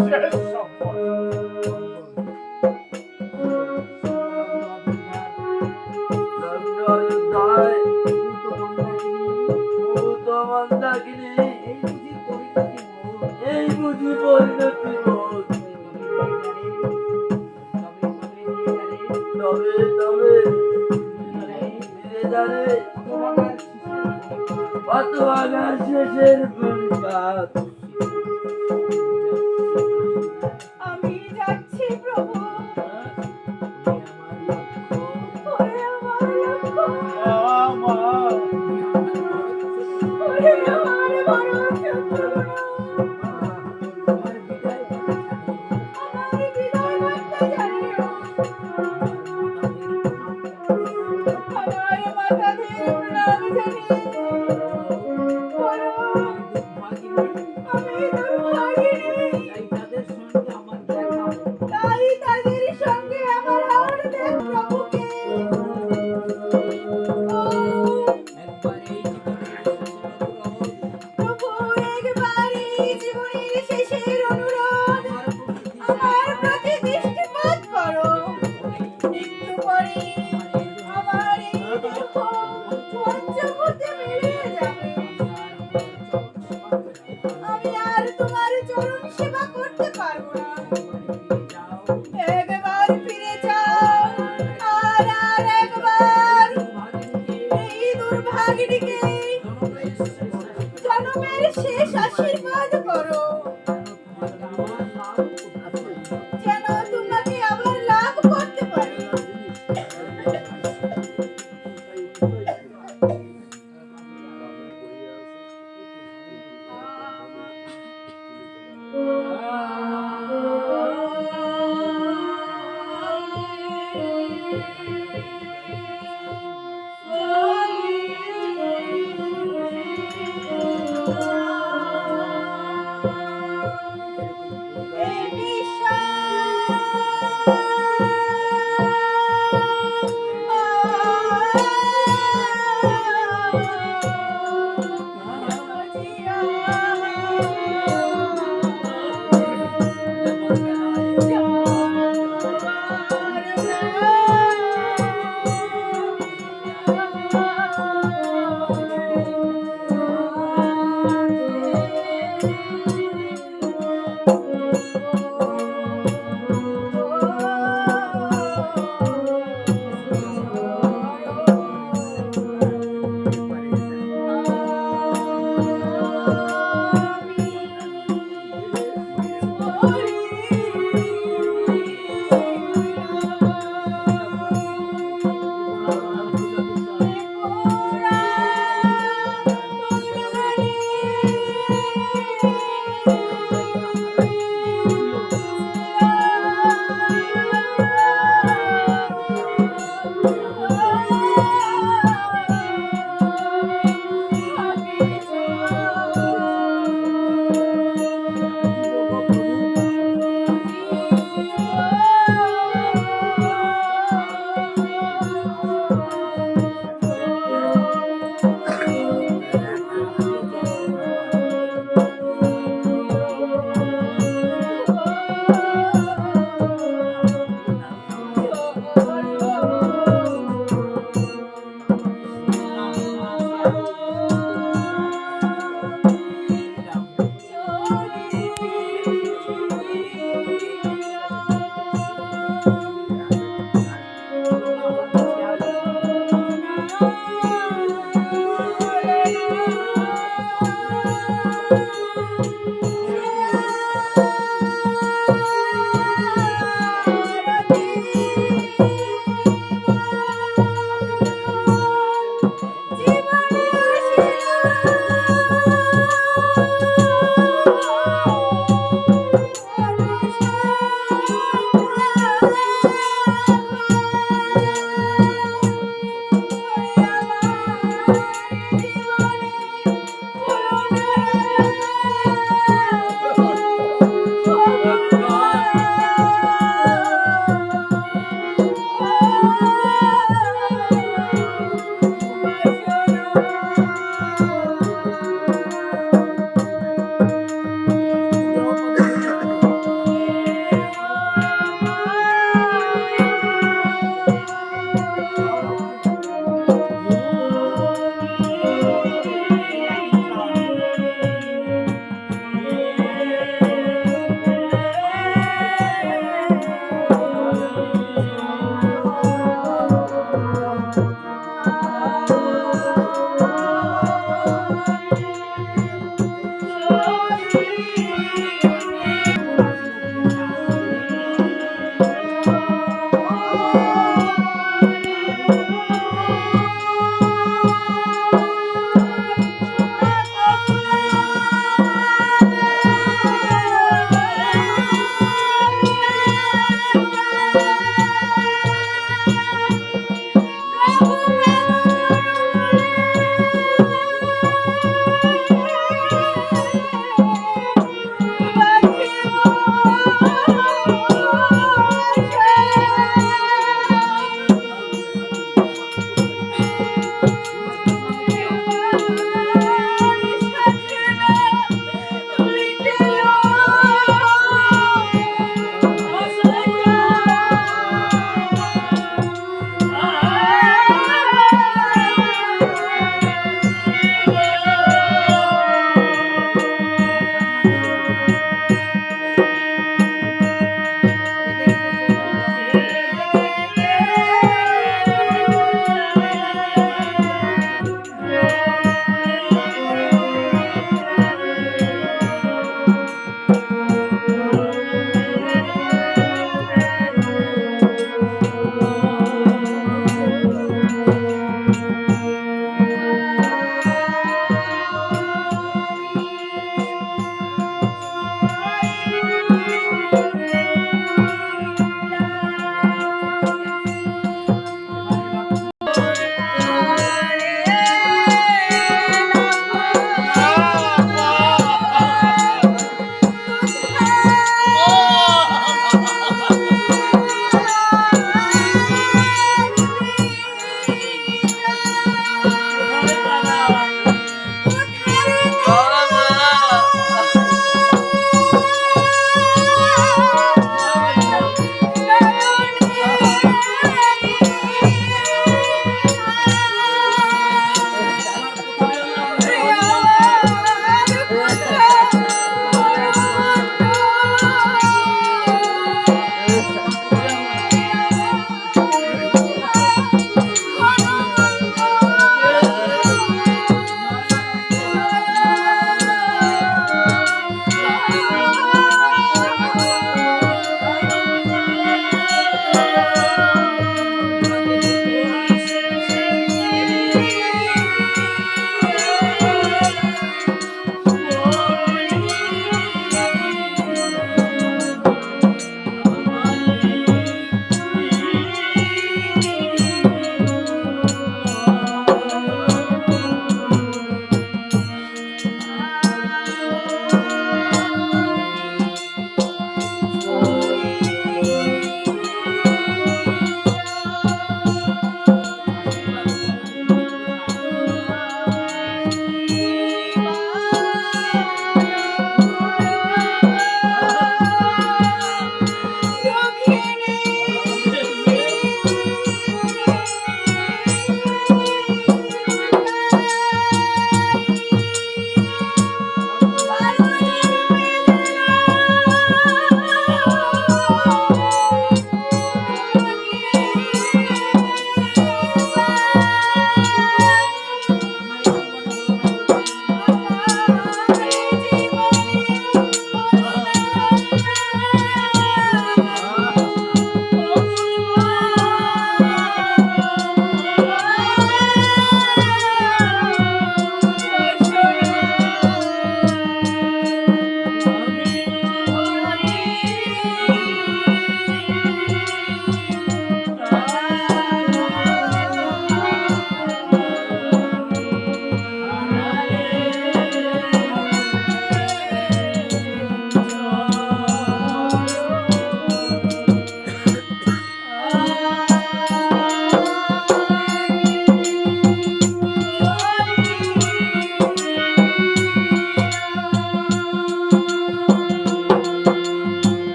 বিশেষ সম্পদ এই বুঝি পরিণতি তবে তবে ধীরে ধরে শেষের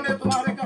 অধরণে তোমার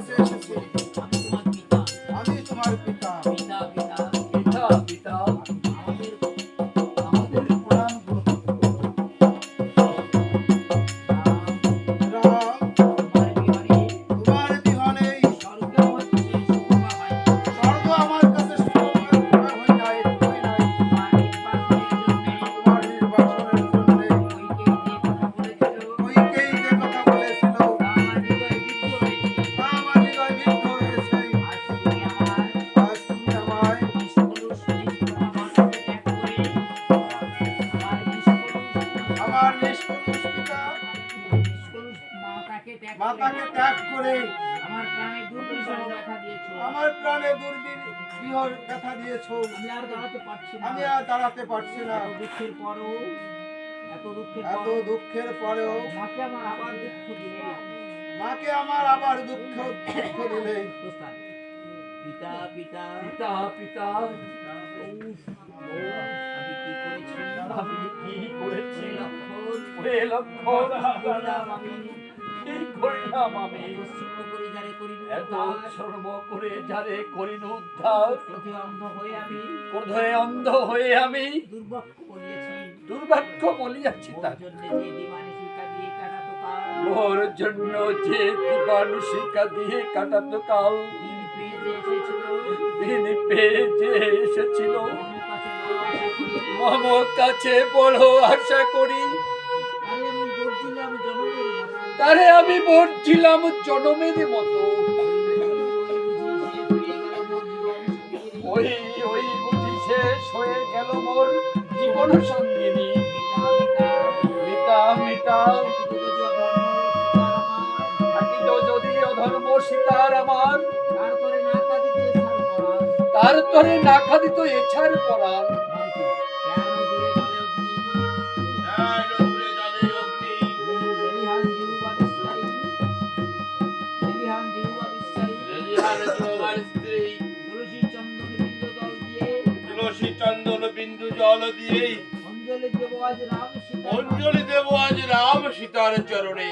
আমি আর দাঁড়াতে পারছি না। আমি আর দাঁড়াতে পারছি না। এত দুঃখের পরও এত দুঃখের এত দুঃখের পরেও মাকে আমার আবার দুঃখ দিলে। মাকে আমার আবার দুঃখ দুঃখ দিলে। পিতা পিতা। পিতা পিতা। আমি কি করেছি আমি কি করেছি লক্ষণ লক্ষণ। করলাম আমি? কি করলাম আমি? করে যারে করে যারে করিন উদ্ধার ক্রোধে অন্ধ হয়ে আমি দুর্ভাগ্য বলিয়াছি তার মোর জন্য যে দিয়ে কাটাতো কাল দিন পেয়ে যে এসেছিল মম কাছে বড় আশা করি তারে আমি বলছিলাম জনমের মতো। ওই ওই বুঝি শেষ হয়ে গেল মোর জীবন সঙ্গিনী। মিতা মিতা থাকিত যদি অধর্ম সীতার আমার। তার তরে না খাদিত এছাড় পরাণ বিন্দু জল দিয়ে অঞ্জলি দেব আজ রাম সীতা অঞ্জলি দেব আজ রাম সীতার চরণে।